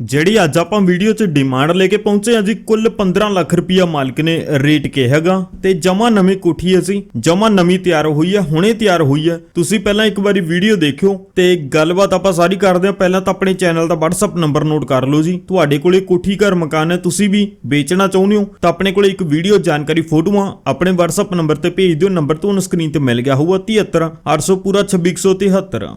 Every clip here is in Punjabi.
ਜਿਹੜੀ ਅੱਜ ਆਪਾਂ ਵੀਡੀਓ 'ਚ ਡਿਮਾਂਡ ਲੈ ਕੇ ਪਹੁੰਚੇ ਹਾਂ ਜੀ, ਕੁੱਲ 15 ਲੱਖ ਰੁਪਇਆ ਮਾਲਕ ਨੇ ਰੇਟ ਕਿਹਾਗਾ ਤੇ ਜਮਾ ਨਵੀਂ ਕੋਠੀ ਹੈ ਜੀ, ਜਮਾ ਨਵੀਂ ਤਿਆਰ ਹੋਈ ਹੈ, ਹੁਣੇ ਤਿਆਰ ਹੋਈ ਹੈ। ਤੁਸੀਂ ਪਹਿਲਾਂ ਇੱਕ ਵਾਰੀ ਵੀਡੀਓ ਦੇਖਿਓ ਤੇ ਗੱਲਬਾਤ ਆਪਾਂ ਸਾਰੀ ਕਰਦੇ ਹਾਂ। ਪਹਿਲਾਂ ਤਾਂ ਆਪਣੇ ਚੈਨਲ ਦਾ WhatsApp ਨੰਬਰ ਨੋਟ ਕਰ ਲਓ ਜੀ। ਤੁਹਾਡੇ ਕੋਲੇ ਕੋਠੀ ਘਰ ਮਕਾਨ ਹੈ, ਤੁਸੀਂ ਵੀ ਵੇਚਣਾ ਚਾਹੁੰਦੇ ਹੋ, ਤਾਂ ਆਪਣੇ ਕੋਲੇ ਇੱਕ ਵੀਡੀਓ ਜਾਣਕਾਰੀ ਫੋਟੋਆਂ ਆਪਣੇ WhatsApp ਨੰਬਰ ਤੇ ਭੇਜ ਦਿਓ। ਨੰਬਰ ਤੁਹਾਨੂੰ ਸਕਰੀਨ ਤੇ ਮਿਲ ਗਿਆ ਹੋਊਗਾ 73 800 ਪੂਰਾ 2673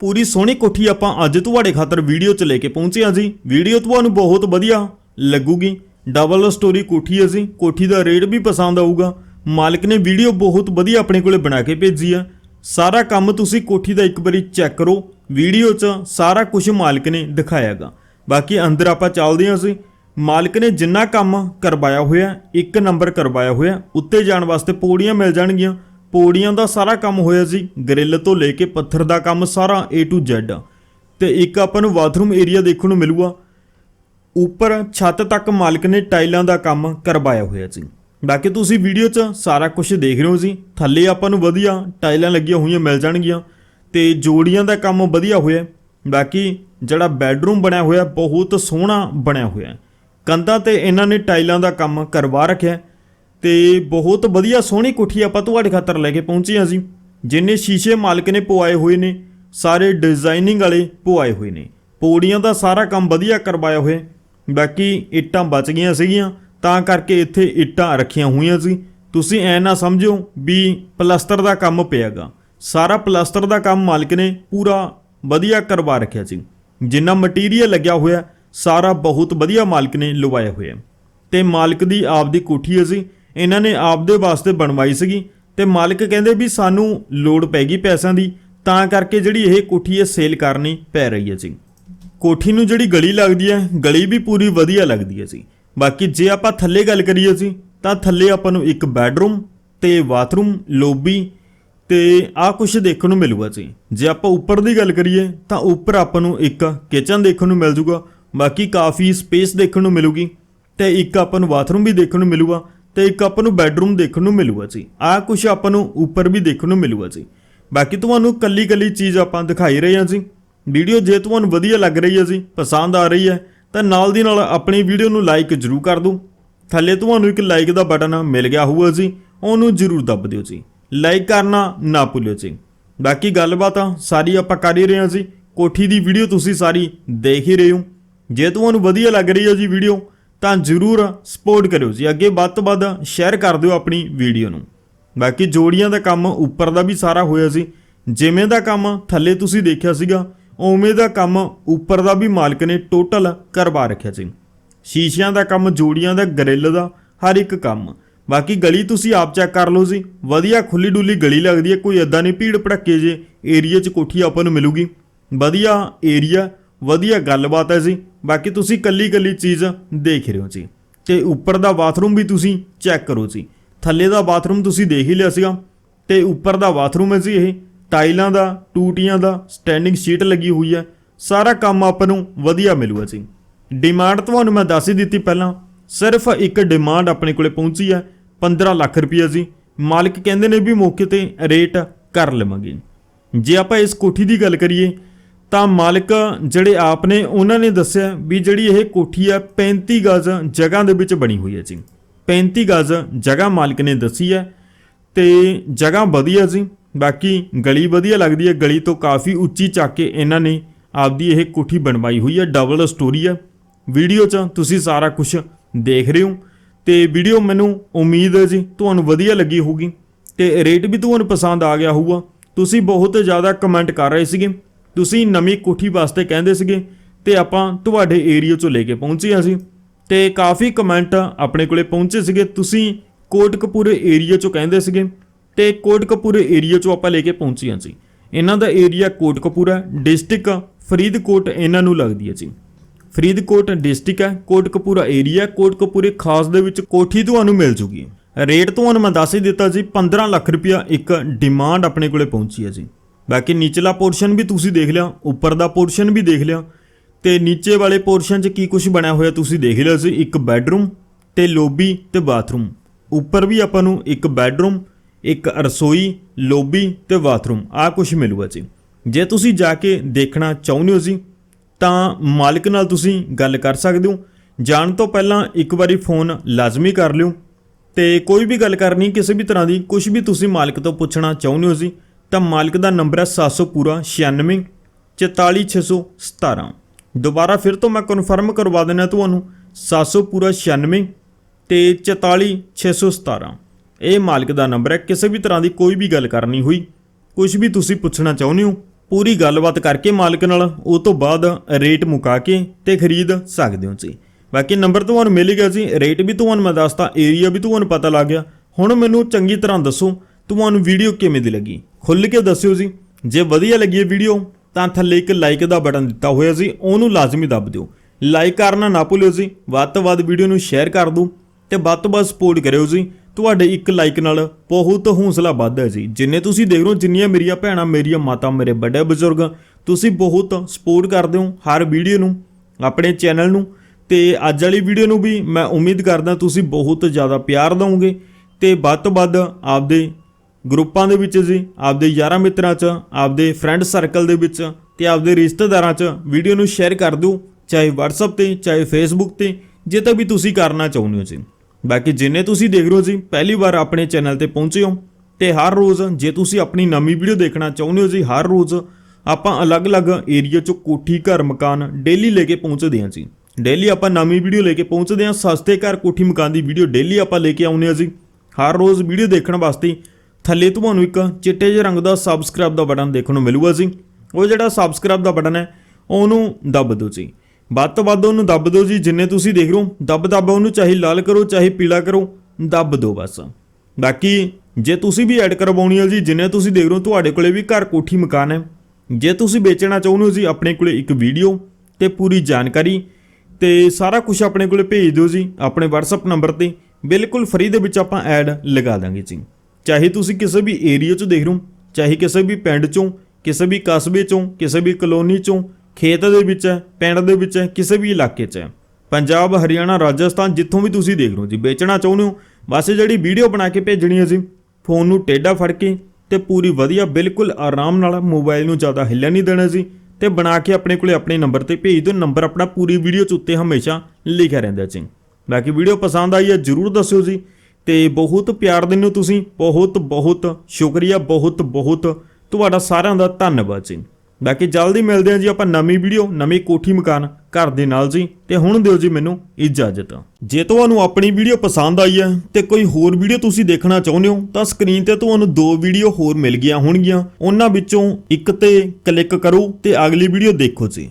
ਪੂਰੀ ਸੋਹਣੀ ਕੋਠੀ ਆਪਾਂ ਅੱਜ ਤੁਹਾਡੇ ਖਾਤਰ ਵੀਡੀਓ 'ਚ ਲੈ ਕੇ ਪਹੁੰਚੇ ਹਾਂ ਜੀ। ਵੀਡੀਓ ਤੁਹਾਨੂੰ ਬਹੁਤ ਵਧੀਆ ਲੱਗੂਗੀ। ਡਬਲ ਸਟੋਰੀ ਕੋਠੀ ਹੈ ਜੀ। ਕੋਠੀ ਦਾ ਰੇਟ ਵੀ ਪਸੰਦ ਆਊਗਾ। ਮਾਲਕ ਨੇ ਵੀਡੀਓ ਬਹੁਤ ਵਧੀਆ ਆਪਣੇ ਕੋਲੇ ਬਣਾ ਕੇ ਭੇਜੀ ਆ ਸਾਰਾ ਕੰਮ ਤੁਸੀਂ ਕੋਠੀ ਦਾ ਇੱਕ ਵਾਰੀ ਚੈੱਕ ਕਰੋ। ਵੀਡੀਓ 'ਚ ਸਾਰਾ ਕੁਝ ਮਾਲਕ ਨੇ ਦਿਖਾਇਆਗਾ। ਬਾਕੀ ਅੰਦਰ ਆਪਾਂ ਚੱਲਦੇ ਹਾਂ ਜੀ। ਮਾਲਕ ਨੇ ਜਿੰਨਾ ਕੰਮ ਕਰਵਾਇਆ ਹੋਇਆ, ਇੱਕ ਨੰਬਰ ਕਰਵਾਇਆ ਹੋਇਆ, ਉੱਤੇ ਜਾਣ ਵਾਸਤੇ ਪੌੜੀਆਂ ਮਿਲ ਜਾਣਗੀਆਂ। ਪੌੜੀਆਂ ਦਾ ਸਾਰਾ ਕੰਮ ਹੋਇਆ ਸੀ, ਗ੍ਰਿਲ ਤੋਂ ਲੈ ਕੇ ਪੱਥਰ ਦਾ ਕੰਮ ਸਾਰਾ A to Z ਤੇ ਇੱਕ ਆਪਾਂ ਨੂੰ ਬਾਥਰੂਮ ਏਰੀਆ ਦੇਖਣ ਨੂੰ ਮਿਲੂਗਾ। ਉੱਪਰ ਛੱਤ ਤੱਕ ਮਾਲਕ ਨੇ ਟਾਈਲਾਂ ਦਾ ਕੰਮ ਕਰਵਾਇਆ ਹੋਇਆ ਸੀ। ਬਾਕੀ ਤੁਸੀਂ ਵੀਡੀਓ 'ਚ ਸਾਰਾ ਕੁਝ ਦੇਖ ਰਹੇ ਹੋ ਜੀ। ਥੱਲੇ ਆਪਾਂ ਨੂੰ ਵਧੀਆ ਟਾਈਲਾਂ ਲੱਗੀਆਂ ਹੋਈਆਂ ਮਿਲ ਜਾਣਗੀਆਂ ਤੇ ਜੋੜੀਆਂ ਦਾ ਕੰਮ ਵਧੀਆ ਹੋਇਆ। ਬਾਕੀ ਜਿਹੜਾ ਬੈੱਡਰੂਮ ਬਣਿਆ ਹੋਇਆ ਬਹੁਤ ਸੋਹਣਾ ਬਣਿਆ ਹੋਇਆ। ਕੰਧਾਂ ਤੇ ਇਹਨਾਂ ਨੇ ਟਾਈਲਾਂ ਦਾ ਕੰਮ ਕਰਵਾ ਰੱਖਿਆ। ਤੇ ਬਹੁਤ ਵਧੀਆ ਸੋਹਣੀ ਕੋਠੀ ਆਪਾਂ ਤੁਹਾਡੇ ਖਾਤਰ ਲੈ ਕੇ ਪਹੁੰਚੇ ਹਾਂ ਜੀ। ਜਿੰਨੇ ਸ਼ੀਸ਼ੇ ਮਾਲਕ ਨੇ ਪਵਾਏ ਹੋਏ ਨੇ, ਸਾਰੇ ਡਿਜ਼ਾਈਨਿੰਗ ਵਾਲੇ ਪਵਾਏ ਹੋਏ ਨੇ। ਪੌੜੀਆਂ ਦਾ ਸਾਰਾ ਕੰਮ ਵਧੀਆ ਕਰਵਾਇਆ ਹੋਇਆ। ਬਾਕੀ ਇੱਟਾਂ ਬਚ ਗਈਆਂ ਸੀਗੀਆਂ, ਤਾਂ ਕਰਕੇ ਇੱਥੇ ਇੱਟਾਂ ਰੱਖੀਆਂ ਹੋਈਆਂ ਸੀ। ਤੁਸੀਂ ਐ ਨਾ ਸਮਝੋ ਵੀ ਪਲਸਤਰ ਦਾ ਕੰਮ ਪਿਆਗਾ। ਸਾਰਾ ਪਲਸਤਰ ਦਾ ਕੰਮ ਮਾਲਕ ਨੇ ਪੂਰਾ ਵਧੀਆ ਕਰਵਾ ਰੱਖਿਆ ਸੀ। ਜਿੰਨਾ ਮਟੀਰੀਅਲ ਲੱਗਿਆ ਹੋਇਆ, ਸਾਰਾ ਬਹੁਤ ਵਧੀਆ ਮਾਲਕ ਨੇ ਲਵਾਇਆ ਹੋਇਆ। ਤੇ ਮਾਲਕ ਦੀ ਆਪਦੀ ਕੋਠੀ ਹੈ ਸੀ ਇਹਨਾਂ ਨੇ ਆਪਦੇ ਵਾਸਤੇ ਬਣਵਾਈ ਸੀਗੀ ਤੇ ਮਾਲਕ ਕਹਿੰਦੇ ਵੀ ਸਾਨੂੰ ਲੋੜ ਪੈ ਗਈ ਪੈਸਿਆਂ ਦੀ, ਤਾਂ ਕਰਕੇ ਜਿਹੜੀ ਇਹ ਕੋਠੀ ਹੈ ਸੇਲ ਕਰਨੀ ਪੈ ਰਹੀ ਹੈ ਜੀ। ਕੋਠੀ ਨੂੰ ਜਿਹੜੀ ਗਲੀ ਲੱਗਦੀ ਹੈ, ਗਲੀ ਵੀ ਪੂਰੀ ਵਧੀਆ ਲੱਗਦੀ ਹੈ ਜੀ। ਬਾਕੀ ਜੇ ਆਪਾਂ ਥੱਲੇ ਗੱਲ ਕਰੀਏ ਜੀ, ਤਾਂ ਥੱਲੇ ਆਪਾਂ ਨੂੰ ਇੱਕ ਬੈੱਡਰੂਮ ਤੇ ਬਾਥਰੂਮ, ਲੋਬੀ ਤੇ ਆਹ ਕੁਝ ਦੇਖਣ ਨੂੰ ਮਿਲੂਗਾ ਜੀ। ਜੇ ਆਪਾਂ ਉੱਪਰ ਦੀ ਗੱਲ ਕਰੀਏ, ਤਾਂ ਉੱਪਰ ਆਪਾਂ ਨੂੰ ਇੱਕ ਕਿਚਨ ਦੇਖਣ ਨੂੰ ਮਿਲ ਜੂਗਾ। ਬਾਕੀ ਕਾਫੀ ਸਪੇਸ ਦੇਖਣ ਨੂੰ ਮਿਲੂਗੀ ਤੇ ਇੱਕ ਆਪਾਂ ਨੂੰ ਬਾਥਰੂਮ ਵੀ ਦੇਖਣ ਨੂੰ ਮਿਲੂਗਾ। ਤੇ ਇੱਕ ਆਪਾਂ ਨੂੰ ਬੈੱਡਰੂਮ ਦੇਖਣ ਨੂੰ ਮਿਲੂਗਾ ਜੀ। ਆਹ ਕੁਝ ਆਪਾਂ ਨੂੰ ਉੱਪਰ ਵੀ ਦੇਖਣ ਨੂੰ ਮਿਲੂਗਾ ਜੀ। ਬਾਕੀ ਤੁਹਾਨੂੰ ਕੱਲੀ ਕੱਲੀ ਚੀਜ਼ ਆਪਾਂ ਦਿਖਾਈ ਰਹੇ ਹਾਂ ਜੀ। ਵੀਡੀਓ ਜੇ ਤੁਹਾਨੂੰ ਵਧੀਆ ਲੱਗ ਰਹੀ ਹੈ ਜੀ, ਪਸੰਦ ਆ ਰਹੀ ਹੈ, ਤਾਂ ਨਾਲ ਦੀ ਨਾਲ ਆਪਣੀ ਵੀਡੀਓ ਨੂੰ ਲਾਈਕ ਜ਼ਰੂਰ ਕਰ ਦਿਓ। ਥੱਲੇ ਤੁਹਾਨੂੰ ਇੱਕ ਲਾਈਕ ਦਾ ਬਟਨ ਮਿਲ ਗਿਆ ਹੋਊਗਾ ਜੀ, ਉਹਨੂੰ ਜ਼ਰੂਰ ਦੱਬ ਦਿਓ ਜੀ। ਲਾਈਕ ਕਰਨਾ ਨਾ ਭੁੱਲਿਓ ਜੀ। ਬਾਕੀ ਗੱਲਬਾਤ ਆ ਸਾਰੀ ਆਪਾਂ ਕਰ ਹੀ ਰਹੇ ਹਾਂ ਜੀ। ਕੋਠੀ ਦੀ ਵੀਡੀਓ ਤੁਸੀਂ ਸਾਰੀ ਦੇਖ ਹੀ ਰਹੇ ਹੋ। ਜੇ ਤੁਹਾਨੂੰ ਵਧੀਆ ਲੱਗ ਰਹੀ ਹੈ ਜੀ ਵੀਡੀਓ ਤਾਂ ਜ਼ਰੂਰ ਸਪੋਰਟ ਕਰਿਓ ਜੀ। ਅੱਗੇ ਵੱਧ ਤੋਂ ਵੱਧ ਸ਼ੇਅਰ ਕਰ ਦਿਓ ਆਪਣੀ ਵੀਡੀਓ ਨੂੰ। ਬਾਕੀ ਜੋੜੀਆਂ ਦਾ ਕੰਮ ਉੱਪਰ ਦਾ ਵੀ ਸਾਰਾ ਹੋਇਆ ਸੀ। ਜਿਵੇਂ ਦਾ ਕੰਮ ਥੱਲੇ ਤੁਸੀਂ ਦੇਖਿਆ ਸੀਗਾ, ਉਵੇਂ ਦਾ ਕੰਮ ਉੱਪਰ ਦਾ ਵੀ ਮਾਲਕ ਨੇ ਟੋਟਲ ਕਰਵਾ ਰੱਖਿਆ ਸੀ। ਸ਼ੀਸ਼ਿਆਂ ਦਾ ਕੰਮ, ਜੋੜੀਆਂ ਦਾ ਗ੍ਰਿਲ ਦਾ, ਹਰ ਇੱਕ ਕੰਮ। ਬਾਕੀ ਗਲੀ ਤੁਸੀਂ ਆਪ ਚੈੱਕ ਕਰ ਲਓ ਜੀ। ਵਧੀਆ ਖੁੱਲੀ ਡੁੱਲੀ ਗਲੀ ਲੱਗਦੀ ਹੈ। ਕੋਈ ਇਦਾਂ ਨਹੀਂ ਭੀੜ ਭੜੱਕੇ ਜੇ ਏਰੀਆ 'ਚ ਕੋਠੀ ਆਪਾਂ ਨੂੰ ਮਿਲੂਗੀ। ਵਧੀਆ ਏਰੀਆ ਵਧੀਆ ਗੱਲਬਾਤ ਹੈ ਜੀ। ਬਾਕੀ ਤੁਸੀਂ ਕੱਲੀ ਕੱਲੀ ਚੀਜ਼ ਦੇਖ ਰਹੇ ਹੋ ਜੀ। ਤੇ ਉੱਪਰ ਦਾ ਬਾਥਰੂਮ ਵੀ ਤੁਸੀਂ ਚੈੱਕ ਕਰੋ ਜੀ। ਥੱਲੇ ਦਾ ਬਾਥਰੂਮ ਤੁਸੀਂ ਦੇਖ ਹੀ ਲਿਆ ਸੀਗਾ। ਤੇ ਉੱਪਰ ਦਾ ਬਾਥਰੂਮ ਹੈ ਜੀ ਇਹ। ਟਾਈਲਾਂ ਦਾ, ਟੂਟੀਆਂ ਦਾ, ਸਟੈਂਡਿੰਗ ਸ਼ੀਟ ਲੱਗੀ ਹੋਈ ਹੈ। ਸਾਰਾ ਕੰਮ ਆਪਾਂ ਨੂੰ ਵਧੀਆ ਮਿਲੂਗਾ ਜੀ। ਡਿਮਾਂਡ ਤੁਹਾਨੂੰ ਮੈਂ ਦੱਸ ਹੀ ਦਿੱਤੀ ਪਹਿਲਾਂ। ਸਿਰਫ ਇੱਕ ਡਿਮਾਂਡ ਆਪਣੇ ਕੋਲੇ ਪਹੁੰਚੀ ਹੈ। 15 ਲੱਖ ਰੁਪਈਆ ਜੀ। ਮਾਲਕ ਕਹਿੰਦੇ ਨੇ ਵੀ ਮੌਕੇ ਤੇ ਰੇਟ ਕਰ ਲਵਾਂਗੇ। ਜੇ ਆਪਾਂ ਇਸ ਕੋਠੀ ਦੀ ਗੱਲ ਕਰੀਏ ਤਾਂ ਮਾਲਕ ਜਿਹੜੇ ਆਪ ਨੇ, ਉਹਨਾਂ ਨੇ ਦੱਸਿਆ ਵੀ ਜਿਹੜੀ ਇਹ ਕੋਠੀ ਹੈ 35 ਗਜ਼ ਜਗ੍ਹਾ ਦੇ ਵਿੱਚ ਬਣੀ ਹੋਈ ਹੈ ਜੀ। 35 ਗਜ਼ ਜਗ੍ਹਾ ਮਾਲਕ ਨੇ ਦੱਸੀ ਹੈ ਤੇ ਜਗ੍ਹਾ ਵਧੀਆ ਜੀ। ਬਾਕੀ ਗਲੀ ਵਧੀਆ ਲੱਗਦੀ ਹੈ, ਗਲੀ ਤੋਂ ਕਾਫੀ ਉੱਚੀ ਚੱਕ ਕੇ ਇਹਨਾਂ ਨੇ ਆਪਦੀ ਇਹ ਕੋਠੀ ਬਣਵਾਈ ਹੋਈ ਹੈ, ਡਬਲ ਸਟੋਰੀ ਹੈ। ਵੀਡੀਓ 'ਚ ਤੁਸੀਂ ਸਾਰਾ ਕੁਝ ਦੇਖ ਰਹੇ ਹੋ ਤੇ ਵੀਡੀਓ ਮੈਨੂੰ ਉਮੀਦ ਹੈ ਜੀ, ਤੁਹਾਨੂੰ ਵਧੀਆ ਲੱਗੀ ਹੋਊਗੀ ਤੇ ਰੇਟ ਵੀ ਤੁਹਾਨੂੰ ਪਸੰਦ ਆ ਗਿਆ ਹੋਊਗਾ। ਤੁਸੀਂ ਬਹੁਤ ਜ਼ਿਆਦਾ ਕਮੈਂਟ ਕਰ ਰਹੇ ਸੀਗੇ। ਤੁਸੀਂ ਨਵੀਂ ਕੋਠੀ ਵਾਸਤੇ ਕਹਿੰਦੇ ਸੀਗੇ ਤੇ ਆਪਾਂ ਤੁਹਾਡੇ ਏਰੀਆ 'ਚੋਂ ਲੈ ਕੇ ਪਹੁੰਚੇ ਹਾਂ ਸੀ ਤੇ ਕਾਫੀ ਕਮੈਂਟ ਆਪਣੇ ਕੋਲੇ ਪਹੁੰਚੇ ਸੀਗੇ। ਤੁਸੀਂ ਕੋਟਕਪੂਰੇ ਏਰੀਆ 'ਚੋਂ ਕਹਿੰਦੇ ਸੀਗੇ ਤੇ ਕੋਟਕਪੂਰੇ ਏਰੀਆ 'ਚੋਂ ਆਪਾਂ ਲੈ ਕੇ ਪਹੁੰਚੇ ਹਾਂ ਸੀ ਇਹਨਾਂ ਦਾ ਏਰੀਆ ਕੋਟਕਪੂਰਾ ਡਿਸਟ੍ਰਿਕਟ ਫਰੀਦਕੋਟ ਇਹਨਾਂ ਨੂੰ ਲੱਗਦੀ ਹੈ ਜੀ। ਫਰੀਦਕੋਟ ਡਿਸਟ੍ਰਿਕਟ ਹੈ, ਕੋਟਕਪੂਰਾ ਏਰੀਆ ਕੋਟਕਪੂਰੇ ਖਾਸ ਦੇ ਵਿੱਚ ਕੋਠੀ ਤੁਹਾਨੂੰ ਮਿਲ ਜੂਗੀ। ਰੇਟ ਤੁਹਾਨੂੰ ਮੈਂ ਦੱਸ ਹੀ ਦਿੱਤਾ ਜੀ 15 ਲੱਖ ਰੁਪਇਆ ਇੱਕ ਡਿਮਾਂਡ ਆਪਣੇ ਕੋਲੇ ਪਹੁੰਚੀ ਹੈ ਜੀ। ਬਾਕੀ ਨੀਚਲਾ ਪੋਰਸ਼ਨ ਵੀ ਤੁਸੀਂ ਦੇਖ ਲਿਆ, ਉੱਪਰ ਦਾ ਪੋਰਸ਼ਨ ਵੀ ਦੇਖ ਲਿਆ। ਤੇ ਨੀਚੇ ਵਾਲੇ ਪੋਰਸ਼ਨ 'ਚ ਕੀ ਕੁਝ ਬਣਿਆ ਹੋਇਆ ਤੁਸੀਂ ਦੇਖ ਲਿਆ ਸੀ, ਇੱਕ ਬੈੱਡਰੂਮ ਤੇ ਲੋਬੀ ਤੇ ਬਾਥਰੂਮ। ਉੱਪਰ ਵੀ ਆਪਾਂ ਨੂੰ ਇੱਕ ਬੈੱਡਰੂਮ, ਇੱਕ ਰਸੋਈ, ਲੋਬੀ ਤੇ ਬਾਥਰੂਮ ਆ ਕੁਝ ਮਿਲੂਗਾ ਜੀ। ਜੇ ਤੁਸੀਂ ਜਾ ਕੇ ਦੇਖਣਾ ਚਾਹੁੰਦੇ ਹੋ ਜੀ, ਤਾਂ ਮਾਲਕ ਨਾਲ ਤੁਸੀਂ ਗੱਲ ਕਰ ਸਕਦੇ ਹੋ। ਜਾਣ ਤੋਂ ਪਹਿਲਾਂ ਇੱਕ ਵਾਰੀ ਫੋਨ ਲਾਜ਼ਮੀ ਕਰ ਲਿਓ। ਤੇ ਕੋਈ ਵੀ ਗੱਲ ਕਰਨੀ ਕਿਸੇ ਵੀ ਤਰ੍ਹਾਂ ਦੀ ਕੁਝ ਵੀ ਤੁਸੀਂ ਮਾਲਕ ਤੋਂ ਪੁੱਛਣਾ ਚਾਹੁੰਦੇ ਹੋ ਜੀ ਤਾਂ ਮਾਲਕ ਦਾ ਨੰਬਰ ਹੈ 700 ਪੂਰਾ 96 44617 ਦੁਬਾਰਾ ਫਿਰ ਤੋਂ ਮੈਂ ਕਨਫਰਮ ਕਰਵਾ ਦਿੰਦਾ ਤੁਹਾਨੂੰ 700 ਪੂਰਾ 96 ਤੇ 44617 ਇਹ ਮਾਲਕ ਦਾ ਨੰਬਰ ਹੈ, ਕਿਸੇ ਵੀ ਤਰ੍ਹਾਂ ਦੀ ਕੋਈ ਵੀ ਗੱਲ ਕਰਨੀ ਹੋਈ ਕੁਝ ਵੀ ਤੁਸੀਂ ਪੁੱਛਣਾ ਚਾਹੁੰਦੇ ਹੋ, ਪੂਰੀ ਗੱਲਬਾਤ ਕਰਕੇ ਮਾਲਕ ਨਾਲ ਉਹ ਤੋਂ ਬਾਅਦ ਰੇਟ ਮੁਕਾ ਕੇ ਤੇ ਖਰੀਦ ਸਕਦੇ ਹੋ ਜੀ ਬਾਕੀ ਨੰਬਰ ਤੁਹਾਨੂੰ ਮਿਲ ਗਿਆ ਜੀ ਰੇਟ ਵੀ ਤੁਹਾਨੂੰ ਮੈਂ ਦੱਸਤਾ ਏਰੀਆ ਵੀ ਤੁਹਾਨੂੰ ਪਤਾ ਲੱਗ ਗਿਆ। ਹੁਣ ਮੈਨੂੰ ਚੰਗੀ ਤਰ੍ਹਾਂ ਦੱਸੋ, ਤੁਹਾਨੂੰ ਵੀਡੀਓ ਕਿਵੇਂ ਦੀ ਲੱਗੀ? ਖੁੱਲ੍ਹ ਕੇ ਦੱਸਿਓ ਜੀ। ਜੇ ਵਧੀਆ ਲੱਗੀ ਇਹ ਵੀਡੀਓ, ਤਾਂ ਥੱਲੇ ਇੱਕ ਲਾਈਕ ਦਾ ਬਟਨ ਦਿੱਤਾ ਹੋਇਆ ਜੀ। ਉਹਨੂੰ ਲਾਜ਼ਮੀ ਦੱਬ ਦਿਓ। ਲਾਈਕ ਕਰਨਾ ਨਾ ਭੁੱਲਿਓ ਜੀ। ਵੱਧ ਤੋਂ ਵੱਧ ਵੀਡੀਓ ਨੂੰ ਸ਼ੇਅਰ ਕਰ ਦਿਓ ਤੇ ਵੱਧ ਤੋਂ ਵੱਧ ਸਪੋਰਟ ਕਰਿਓ ਜੀ। ਤੁਹਾਡੇ ਇੱਕ ਲਾਈਕ ਨਾਲ ਬਹੁਤ ਹੌਸਲਾ ਵੱਧਦਾ ਹੈ ਜੀ। ਜਿੰਨੇ ਤੁਸੀਂ ਦੇਖ ਰਹੇ ਹੋ, ਜਿੰਨੀਆਂ ਮੇਰੀਆਂ ਭੈਣਾਂ, ਮੇਰੀਆਂ ਮਾਤਾ, ਮੇਰੇ ਵੱਡੇ ਬਜ਼ੁਰਗ, ਤੁਸੀਂ ਬਹੁਤ ਸਪੋਰਟ ਕਰਦੇ ਹੋ ਹਰ ਵੀਡੀਓ ਨੂੰ, ਆਪਣੇ ਚੈਨਲ ਨੂੰ। ਤੇ ਅੱਜ ਵਾਲੀ ਵੀਡੀਓ ਨੂੰ ਵੀ ਮੈਂ ਉਮੀਦ ਕਰਦਾ ਤੁਸੀਂ ਬਹੁਤ ਜ਼ਿਆਦਾ ਪਿਆਰ ਦਿਓਗੇ ਤੇ ਵੱਧ ਤੋਂ ਵੱਧ ਆਪਦੇ ਗਰੁੱਪਾਂ ਦੇ ਵਿੱਚ ਜੀ ਆਪਦੇ ਯਾਰਾਂ ਮਿੱਤਰਾਂ 'ਚ, ਆਪਦੇ ਫਰੈਂਡ ਸਰਕਲ ਦੇ ਵਿੱਚ ਤੇ ਆਪਦੇ ਰਿਸ਼ਤੇਦਾਰਾਂ 'ਚ। ਵੀਡੀਓ ਨੂੰ ਸ਼ੇਅਰ ਕਰ ਦਿਓ ਚਾਹੇ WhatsApp ਤੇ, ਚਾਹੇ Facebook ਤੇ, ਜੇ ਤਾਂ ਵੀ ਤੁਸੀਂ ਕਰਨਾ ਚਾਹੁੰਦੇ ਹੋ ਜੀ। ਬਾਕੀ ਜਿੰਨੇ ਤੁਸੀਂ ਦੇਖ ਰਹੇ ਹੋ ਜੀ, ਪਹਿਲੀ ਵਾਰ ਆਪਣੇ ਚੈਨਲ ਤੇ ਪਹੁੰਚੇ ਹੋ ਤੇ ਹਰ ਰੋਜ਼ ਜੇ ਤੁਸੀਂ ਆਪਣੀ ਨਵੀਂ ਵੀਡੀਓ ਦੇਖਣਾ ਚਾਹੁੰਦੇ ਹੋ ਜੀ, ਹਰ ਰੋਜ਼ ਆਪਾਂ ਅਲੱਗ-ਅਲੱਗ ਏਰੀਆ 'ਚੋਂ ਕੋਠੀ, ਘਰ, ਮਕਾਨ ਡੇਲੀ ਲੈ ਕੇ ਪਹੁੰਚਦੇ ਹਾਂ ਜੀ। ਡੇਲੀ ਆਪਾਂ ਨਵੀਂ ਵੀਡੀਓ ਲੈ ਕੇ ਪਹੁੰਚਦੇ ਹਾਂ, ਸਸਤੇ ਘਰ, ਕੋਠੀ, ਮਕਾਨ ਦੀ ਵੀਡੀਓ ਡੇਲੀ ਆਪਾਂ ਲੈ ਕੇ ਆਉਂਦੇ ਹਾਂ ਜੀ। ਹਰ ਰੋਜ਼ ਵੀਡੀਓ ਦੇਖਣ ਵਾਸਤੇ ਥੱਲੇ ਤੁਹਾਨੂੰ ਇੱਕ ਚਿੱਟੇ ਜਿਹੇ ਰੰਗ ਦਾ ਸਬਸਕ੍ਰਾਈਬ ਦਾ ਬਟਨ ਦੇਖਣ ਨੂੰ ਮਿਲੂਗਾ ਜੀ। ਉਹ ਜਿਹੜਾ ਸਬਸਕ੍ਰਾਈਬ ਦਾ ਬਟਨ ਹੈ, ਉਹਨੂੰ ਦੱਬ ਦਿਓ ਜੀ। ਵੱਧ ਤੋਂ ਵੱਧ ਉਹਨੂੰ ਦੱਬ ਦਿਓ ਜੀ, ਜਿੰਨੇ ਤੁਸੀਂ ਦੇਖ ਰਹੇ ਹੋ, ਦੱਬ ਦੱਬ ਉਹਨੂੰ ਚਾਹੇ ਲਾਲ ਕਰੋ, ਚਾਹੇ ਪੀਲਾ ਕਰੋ, ਦੱਬ ਦਿਓ ਬਸ। ਬਾਕੀ ਜੇ ਤੁਸੀਂ ਵੀ ਐਡ ਕਰਵਾਉਣੀ ਹੈ ਜੀ, ਜਿੰਨੇ ਤੁਸੀਂ ਦੇਖ ਰਹੇ ਹੋ, ਤੁਹਾਡੇ ਕੋਲੇ ਵੀ ਘਰ ਕੋਠੀ ਮਕਾਨ ਹੈ। ਜੇ ਤੁਸੀਂ ਵੇਚਣਾ ਚਾਹੁੰਦੇ ਹੋ ਜੀ, ਆਪਣੇ ਕੋਲੇ ਇੱਕ ਵੀਡੀਓ ਤੇ ਪੂਰੀ ਜਾਣਕਾਰੀ ਤੇ ਸਾਰਾ ਕੁਝ ਆਪਣੇ ਕੋਲੇ ਭੇਜ ਦਿਓ ਜੀ, ਆਪਣੇ WhatsApp ਨੰਬਰ ਤੇ। ਬਿਲਕੁਲ ਫ੍ਰੀ ਦੇ ਵਿੱਚ ਆਪਾਂ ਐਡ ਲਗਾ ਦਾਂਗੇ ਜੀ। ਚਾਹੇ ਤੁਸੀਂ ਕਿਸੇ ਵੀ ਏਰੀਆ 'ਚ ਦੇਖ ਰਹੇ ਹੋ, ਚਾਹੇ ਕਿਸੇ ਵੀ ਪਿੰਡ 'ਚੋਂ, ਕਿਸੇ ਵੀ ਕਸਬੇ 'ਚੋਂ, ਕਿਸੇ ਵੀ ਕਲੋਨੀ 'ਚੋਂ, ਖੇਤ ਦੇ ਵਿੱਚ ਹੈ, ਪਿੰਡ ਦੇ ਵਿੱਚ ਹੈ, ਕਿਸੇ ਵੀ ਇਲਾਕੇ 'ਚ ਹੈ। ਪੰਜਾਬ, ਹਰਿਆਣਾ, ਰਾਜਸਥਾਨ ਜਿੱਥੋਂ ਵੀ ਤੁਸੀਂ ਦੇਖ ਰਹੇ ਹੋ, ਜੀ ਵੇਚਣਾ ਚਾਹੁੰਦੇ ਹੋ, ਬਸ ਇਹ ਜਿਹੜੀ ਵੀਡੀਓ ਬਣਾ ਕੇ ਭੇਜਣੀ ਹੈ ਜੀ ਫੋਨ ਨੂੰ ਟੇਢਾ ਫੜ ਕੇ ਤੇ ਪੂਰੀ ਵਧੀਆ, ਬਿਲਕੁਲ ਆਰਾਮ ਨਾਲ ਮੋਬਾਈਲ ਨੂੰ ਜ਼ਿਆਦਾ ਹਿੱਲਣ ਨਹੀਂ ਦੇਣਾ ਜੀ ਤੇ ਬਣਾ ਕੇ ਆਪਣੇ ਕੋਲੇ ਆਪਣੇ ਨੰਬਰ ਤੇ ਭੇਜ ਦਿਓ ਨੰਬਰ ਆਪਣਾ ਪੂਰੀ ਵੀਡੀਓ 'ਚ ਉੱਤੇ ਹਮੇਸ਼ਾ ਲਿਖਿਆ ਰਹਿੰਦਾ ਜੀ। ਬਾਕੀ ਵੀਡੀਓ ਪਸੰਦ ਆਈ ਹੈ, ਜਰੂਰ ਦੱਸਿਓ ਜੀ। ਤੇ ਬਹੁਤ ਪਿਆਰ ਦਿੰਦੇ ਹੋ ਤੁਸੀਂ। ਬਹੁਤ ਬਹੁਤ ਸ਼ੁਕਰੀਆ, ਬਹੁਤ ਬਹੁਤ। ਤੁਹਾਡਾ ਸਾਰਿਆਂ ਦਾ ਧੰਨਵਾਦ ਜੀ। ਬਾਕੀ ਜਲਦੀ ਮਿਲਦੇ ਹਾਂ ਜੀ ਆਪਾਂ ਨਵੀਂ ਵੀਡੀਓ, ਨਵੀਂ ਕੋਠੀ ਮਕਾਨ ਘਰ ਦੇ ਨਾਲ ਜੀ। ਤੇ ਹੁਣ ਦਿਓ ਜੀ ਮੈਨੂੰ ਇਜਾਜ਼ਤ। ਜੇ ਤੁਹਾਨੂੰ ਆਪਣੀ ਵੀਡੀਓ ਪਸੰਦ ਆਈ ਹੈ ਤੇ ਕੋਈ ਹੋਰ ਵੀਡੀਓ ਤੁਸੀਂ ਦੇਖਣਾ ਚਾਹੁੰਦੇ ਹੋ, ਤਾਂ ਸਕਰੀਨ ਤੇ ਤੁਹਾਨੂੰ ਦੋ ਵੀਡੀਓ ਹੋਰ ਮਿਲ ਗਈਆਂ ਹੋਣਗੀਆਂ। ਉਹਨਾਂ ਵਿੱਚੋਂ ਇੱਕ ਤੇ ਕਲਿੱਕ ਕਰੋ ਤੇ ਅਗਲੀ ਵੀਡੀਓ ਦੇਖੋ ਜੀ।